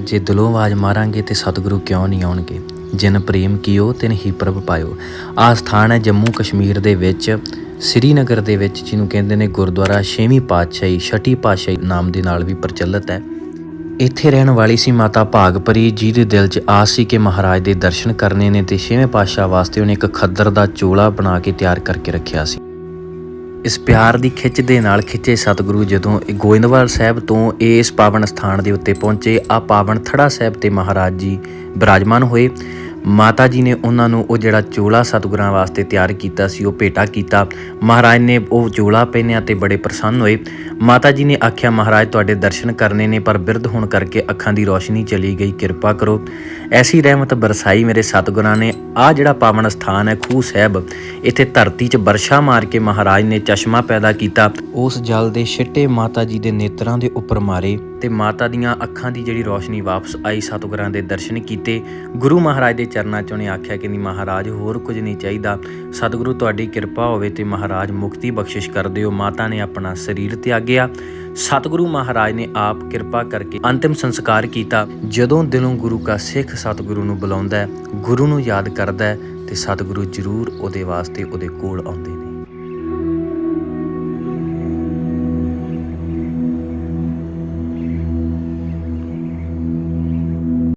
ਜੇ ਦਿਲੋਂ ਆਵਾਜ਼ ਮਾਰਾਂਗੇ ਤੇ ਸਤਿਗੁਰੂ ਕਿਉਂ ਨਹੀਂ ਆਉਣਗੇ? ਜਿਨ ਪ੍ਰੇਮ ਕੀਓ, ਤਿਨ ਹੀ ਪ੍ਰਭ ਪਾਇਓ। ਆ ਸਥਾਨ ਹੈ ਜੰਮੂ ਕਸ਼ਮੀਰ ਦੇ ਵਿੱਚ, ਸ੍ਰੀਨਗਰ ਦੇ ਵਿੱਚ, ਜਿਹਨੂੰ ਕਹਿੰਦੇ ਨੇ ਗੁਰਦੁਆਰਾ ਛੇਵੀਂ ਪਾਤਸ਼ਾਹੀ ਛठी ਪਾਤਸ਼ਾਹੀ ਨਾਮ ਦੇ ਨਾਲ ਵੀ ਪ੍ਰਚਲਿਤ ਹੈ। ਇੱਥੇ ਰਹਿਣ ਵਾਲੀ ਸੀ ਮਾਤਾ ਭਾਗਪਰੀ, ਜਿਹਦੇ ਦਿਲ 'ਚ ਆਸ ਸੀ ਕਿ ਮਹਾਰਾਜ ਦੇ ਦਰਸ਼ਨ ਕਰਨੇ ਨੇ ਤੇ ਛੇਵੇਂ ਪਾਤਸ਼ਾਹ ਵਾਸਤੇ ਉਹਨੇ ਇੱਕ ਖੱਦਰ ਦਾ ਚੋਲਾ ਬਣਾ ਕੇ ਤਿਆਰ ਕਰਕੇ ਰੱਖਿਆ ਸੀ। ਇਸ ਪਿਆਰ ਦੀ ਖਿੱਚ ਦੇ ਨਾਲ ਖਿੱਚੇ ਸਤਿਗੁਰੂ ਜਦੋਂ ਇਹ ਗੋਇੰਦਵਾਲ ਸਾਹਿਬ ਤੋਂ ਇਸ ਪਾਵਨ ਸਥਾਨ ਦੇ ਉੱਤੇ ਪਹੁੰਚੇ, ਆ ਪਾਵਨ ਥੜਾ ਸਾਹਿਬ ਤੇ ਮਹਾਰਾਜ ਜੀ ਬਿਰਾਜਮਾਨ ਹੋਏ। ਮਾਤਾ ਜੀ ਨੇ ਉਹਨਾਂ ਨੂੰ ਉਹ ਜਿਹੜਾ ਚੋਲਾ ਸਤਿਗੁਰਾਂ ਵਾਸਤੇ ਤਿਆਰ ਕੀਤਾ ਸੀ, ਉਹ ਭੇਟਾ ਕੀਤਾ। ਮਹਾਰਾਜ ਨੇ ਉਹ ਚੋਲਾ ਪਹਿਨਿਆ ਤੇ ਬੜੇ ਪ੍ਰਸੰਨ ਹੋਏ। ਮਾਤਾ ਜੀ ਨੇ ਆਖਿਆ, ਮਹਾਰਾਜ, ਤੁਹਾਡੇ ਦਰਸ਼ਨ ਕਰਨੇ ਨੇ, ਪਰ ਬਿਰਧ ਹੋਣ ਕਰਕੇ ਅੱਖਾਂ ਦੀ ਰੋਸ਼ਨੀ ਚਲੀ ਗਈ, ਕਿਰਪਾ ਕਰੋ। ਐਸੀ ਰਹਿਮਤ ਬਰਸਾਈ ਮੇਰੇ ਸਤਿਗੁਰਾਂ ਨੇ। ਆ ਜਿਹੜਾ ਪਾਵਨ ਸਥਾਨ ਹੈ ਖੂਹ ਸਾਹਿਬ, ਇੱਥੇ ਧਰਤੀ 'ਚ ਵਰਸ਼ਾ ਮਾਰ ਕੇ ਮਹਾਰਾਜ ਨੇ ਚਸ਼ਮਾ ਪੈਦਾ ਕੀਤਾ। ਉਸ ਜਲ ਦੇ ਛਿੱਟੇ ਮਾਤਾ ਜੀ ਦੇ ਨੇਤਰਾਂ ਦੇ ਉੱਪਰ ਮਾਰੇ ਤੇ ਮਾਤਾ ਦੀਆਂ ਅੱਖਾਂ ਦੀ ਜਿਹੜੀ ਰੋਸ਼ਨੀ ਵਾਪਸ ਆਈ ਸਤਿਗੁਰਾਂ ਦੇ ਦਰਸ਼ਨ ਕੀਤੇ। ਗੁਰੂ ਮਹਾਰਾਜ ਦੇ ਚਰਨਾਂ 'ਚ ਉਹਨੇ ਆਖਿਆ ਕਿ ਨਹੀਂ ਮਹਾਰਾਜ, ਹੋਰ ਕੁਝ ਨਹੀਂ ਚਾਹੀਦਾ। ਸਤਿਗੁਰੂ, ਤੁਹਾਡੀ ਕਿਰਪਾ ਹੋਵੇ ਤੇ ਮਹਾਰਾਜ ਮੁਕਤੀ ਬਖਸ਼ਿਸ਼ ਕਰ ਦਿਓ। ਮਾਤਾ ਨੇ ਆਪਣਾ ਸਰੀਰ ਤਿਆਗਿਆ। ਸਤਿਗੁਰੂ ਮਹਾਰਾਜ ਨੇ ਆਪ ਕਿਰਪਾ ਕਰਕੇ ਅੰਤਿਮ ਸੰਸਕਾਰ ਕੀਤਾ। ਜਦੋਂ ਦਿਲੋਂ ਗੁਰੂ ਕਾ ਸਿੱਖ ਸਤਿਗੁਰੂ ਨੂੰ ਬੁਲਾਉਂਦਾ ਹੈ, ਗੁਰੂ ਨੂੰ ਯਾਦ ਕਰਦਾ ਹੈ ਤੇ ਸਤਿਗੁਰੂ ਜ਼ਰੂਰ ਉਹਦੇ ਵਾਸਤੇ ਉਹਦੇ ਕੋਲ ਆਉਂਦੇ ਨੇ।